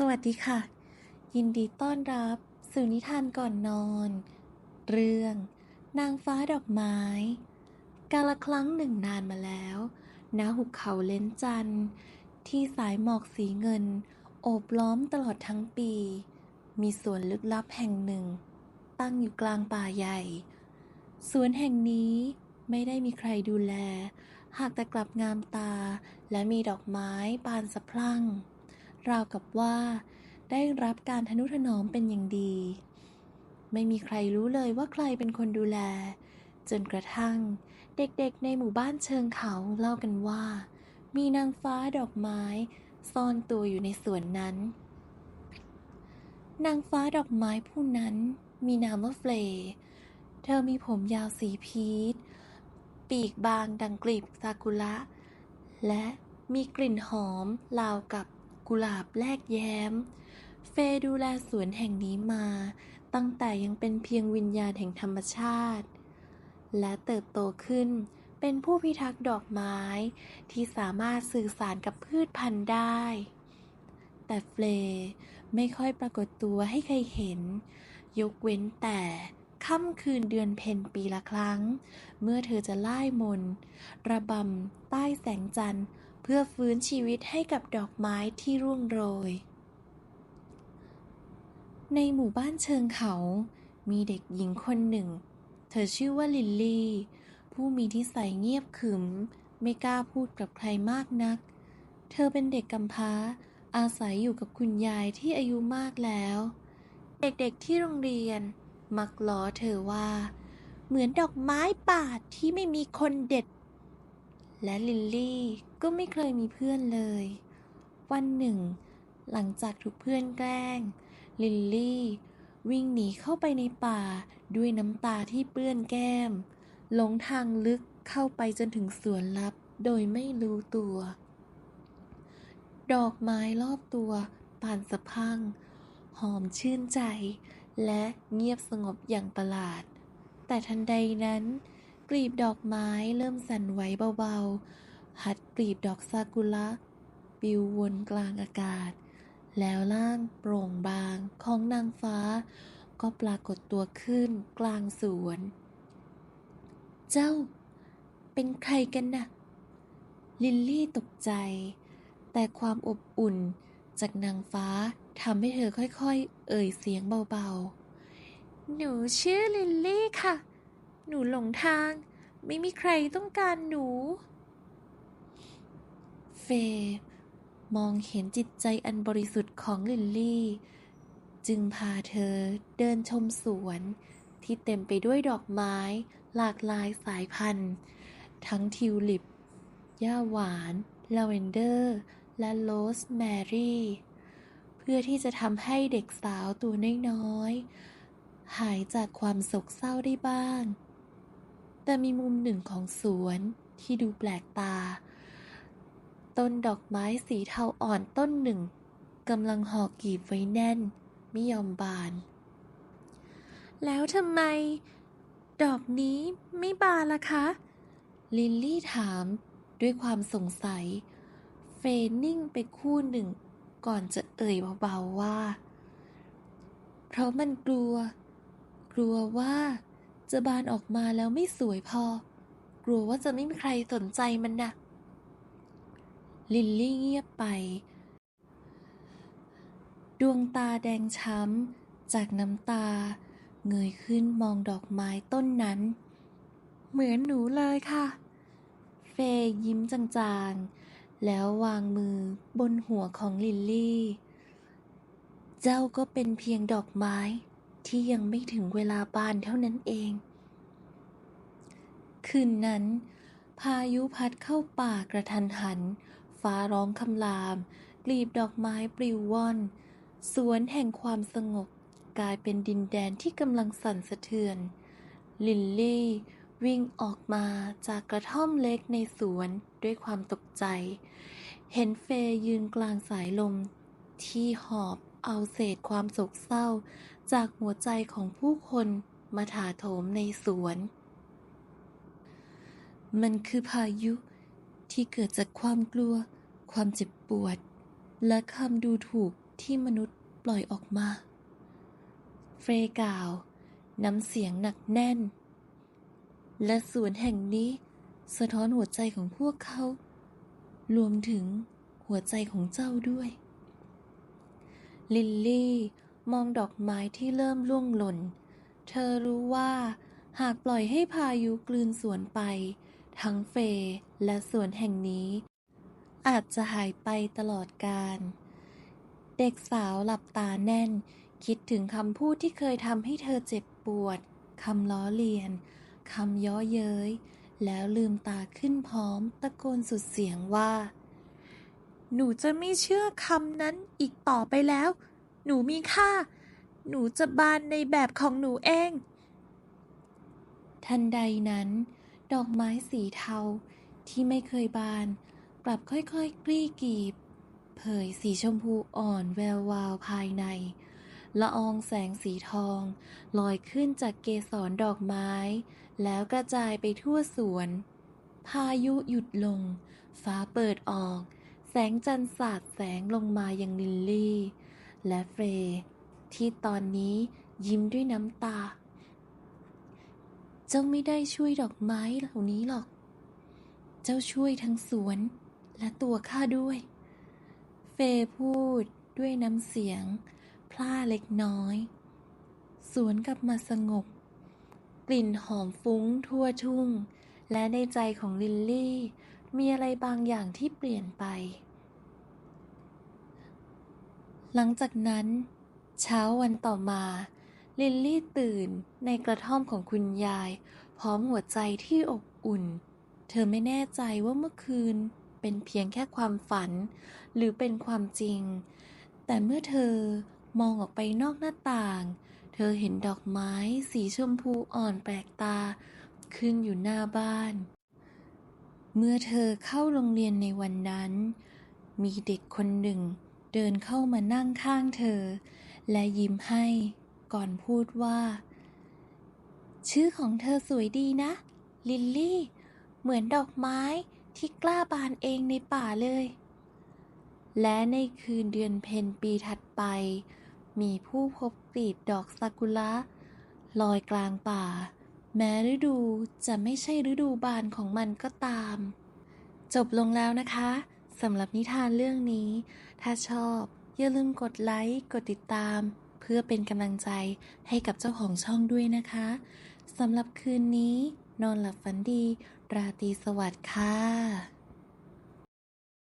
สวัสดีค่ะ ยินดีต้อนรับสู่นิทานก่อนนอน เรื่อง นางฟ้าดอกไม้ กาละครั้งหนึ่งนานมาแล้วณหุบเขาเลนจันทร์ ที่สายหมอกสีเงิน โอบล้อมตลอดทั้งปี มีสวนลึกลับแห่งหนึ่ง ตั้งอยู่กลางป่าใหญ่ สวนแห่งนี้ไม่ได้มีใครดูแล หากแต่กลับงามตาและมีดอกไม้บานสะพรั่ง ราวกับว่า ได้รับการทนุถนอมเป็นอย่างดี ไม่มีใครรู้เลยว่าใครเป็นคนดูแล จนกระทั่ง เด็กๆในหมู่บ้านเชิงเขาเล่ากันว่า มีนางฟ้าดอกไม้ ซ่อนตัวอยู่ในสวนนั้น นางฟ้าดอกไม้ผู้นั้นมีนามว่าเฟลเธอมีผมยาวสีพีช ปีกบางดังกลีบซากุระ และมีกลิ่นหอมราวกับ กุหลาบแลกแย้ม เฟย์ดูแลสวนแห่งนี้มา ตั้งแต่ยังเป็นเพียงวิญญาณแห่งธรรมชาติ และเติบโตขึ้นเป็นผู้พิทักษ์ดอกไม้ ที่สามารถสื่อสารกับพืชพันธุ์ได้ แต่เฟย์ไม่ค่อยปรากฏตัวให้ใครเห็น ยกเว้นแต่ค่ำคืนเดือนเพ็ญปีละครั้ง เมื่อเธอจะไล่มน ระบำใต้แสงจันทร์ เพื่อฟื้นชีวิตให้กับดอกไม้ที่ร่วงโรย ในหมู่บ้านเชิงเขามีเด็กหญิงคนหนึ่ง เธอชื่อว่าลิลลี่ ผู้มีนิสัยเงียบขรึม ไม่กล้าพูดกับใครมากนัก เธอเป็นเด็กกำพร้า อาศัยอยู่กับคุณยายที่อายุมากแล้ว เด็กๆที่โรงเรียน มักล้อเธอว่า เหมือนดอกไม้ป่าที่ไม่มีคนเด็ด และลิลลี่ ก็ไม่เคยมีเพื่อนเลย วันหนึ่ง หลังจากถูกเพื่อนแกล้ง ลิลลี่ วิ่งหนีเข้าไปในป่าด้วยน้ำตาที่เปื้อนแก้ม หลงทางลึกเข้าไปจนถึงสวนลับโดยไม่รู้ตัว ดอกไม้รอบตัวบานสะพัง หอมชื่นใจ และเงียบสงบอย่างประหลาด แต่ทันใดนั้น กลีบดอกไม้เริ่มสั่นไหวเบาๆ หัด กลีบดอกซากุระปิววนกลางอากาศ แล้วร่างโปร่งบางของนางฟ้า ก็ปรากฏตัวขึ้นกลางสวน เจ้า เป็นใครกันน่ะ ลิลลี่ตกใจ แต่ความอบอุ่นจากนางฟ้าทำให้เธอค่อยๆ เอ่ยเสียงเบาๆ หนูชื่อลิลลี่ค่ะ หนูหลงทาง ไม่มีใครต้องการหนู เฟย์มองเห็นจิตใจอันบริสุทธิ์ของลิลลี่ จึงพาเธอเดินชมสวนที่เต็มไปด้วยดอกไม้หลากหลายสายพันธุ์ ทั้งทิวลิป หญ้าหวานลาเวนเดอร์ และโรสแมรี่ เพื่อที่จะทำให้เด็กสาวตัวน้อยๆหายจากความโศกเศร้าได้บ้าง แต่มีมุมหนึ่งของสวนที่ดูแปลกตา ต้นดอกไม้สีเทาอ่อนต้นหนึ่งกำลังห่อกีบไว้แน่น ไม่ยอมบาน แล้วทำไม ดอกนี้ไม่บานล่ะคะ ลิลลี่ถามด้วยความสงสัย เฟนนิ่งไปคู่หนึ่ง ก่อนจะเอ่ยเบาๆว่า เพราะมันกลัว กลัวว่าจะบานออกมาแล้วไม่สวยพอ กลัวว่าจะไม่มีใครสนใจมันนะ่ะ ลิลลี่เงียบไป ดวงตาแดงช้ำ จากน้ำตา เงยขึ้นมองดอกไม้ต้นนั้น เหมือนหนูเลยค่ะ เฟยยิ้มจางๆ แล้ววางมือบนหัวของลิลลี่ เจ้าก็เป็นเพียงดอกไม้ที่ยังไม่ถึงเวลาบานเท่านั้นเอง คืนนั้น พายุพัดเข้าป่ากระทันหัน ฟ้าร้องคำราม กลีบดอกไม้ปลิวว่อน สวนแห่งความสงบ กลายเป็นดินแดนที่กำลังสั่นสะเทือน ลิลลี่ วิ่งออกมาจากกระท่อมเล็กในสวนด้วยความตกใจ เห็นเฟยยืนกลางสายลม ที่หอบเอาเศษความโศกเศร้า จากหัวใจของผู้คนมาถาโถมในสวน มันคือพายุที่เกิดจากความกลัว ความเจ็บปวด และคำดูถูกที่มนุษย์ปล่อยออกมา เฟรกล่าวน้ำเสียงหนักแน่น และสวนแห่งนี้สะท้อนหัวใจของพวกเขา รวมถึงหัวใจของเจ้าด้วย ลิลลี่มองดอกไม้ที่เริ่มร่วงหล่น เธอรู้ว่าหากปล่อยให้พายุกลืนสวนไป ทั้งเฟย์และสวนแห่งนี้ อาจจะหายไปตลอดกาลเด็กสาวหลับตาแน่น คิดถึงคำพูดที่เคยทำให้เธอเจ็บปวดคำล้อเลียนคำย้อเย้ย แล้วลืมตาขึ้นพร้อมตะโกนสุดเสียงว่า หนูจะไม่เชื่อคำนั้นอีกต่อไปแล้ว หนูมีค่า หนูจะบานในแบบของหนูเอง ทันใดนั้น ดอกไม้สีเทาที่ไม่เคยบาน กลับค่อยๆ กลี้กีบ เผยสีชมพูอ่อนแวววาวภายใน ละอองแสงสีทอง ลอยขึ้นจากเกสรดอกไม้ แล้วกระจายไปทั่วสวน พายุหยุดลง ฟ้าเปิดออก แสงจันทร์สาดแสงลงมายังลิลลี่ และเฟร์ที่ตอนนี้ยิ้มด้วยน้ำตา เจ้าไม่ได้ช่วยดอกไม้เหล่านี้หรอก เจ้าช่วยทั้งสวน และตัวข้าด้วย เฟย์พูดด้วยน้ำเสียง พล่าเล็กน้อย สวนกลับมาสงบ กลิ่นหอมฟุ้งทั่วทุ่ง และในใจของลิลลี่ มีอะไรบางอย่างที่เปลี่ยนไป หลังจากนั้น เช้าวันต่อมา ลิลลี่ตื่นในกระท่อมของคุณยาย พร้อมหัวใจที่อบอุ่น เธอไม่แน่ใจว่าเมื่อคืน เป็นเพียงแค่ความฝัน หรือเป็นความจริง แต่เมื่อเธอมองออกไปนอกหน้าต่าง เธอเห็นดอกไม้สีชมพูอ่อนแปลกตา ขึ้นอยู่หน้าบ้าน เมื่อเธอเข้าโรงเรียนในวันนั้น มีเด็กคนหนึ่ง เดินเข้ามานั่งข้างเธอ และยิ้มให้ก่อนพูดว่า ชื่อของเธอสวยดีนะ ลิลลี่ เหมือนดอกไม้ ที่กล้าบานเองในป่าเลย และในคืนเดือนเพ็ญปีถัดไป มีผู้พบกลีบดอกซากุระลอยกลางป่า แม้ฤดูจะไม่ใช่ฤดูบานของมันก็ตาม จบลงแล้วนะคะสำหรับนิทานเรื่องนี้ ถ้าชอบอย่าลืมกดไลค์กดติดตาม เพื่อเป็นกำลังใจให้กับเจ้าของช่องด้วยนะคะสำหรับคืนนี้ นอนหลับฝันดี ราตรีสวัสดิ์ค่ะ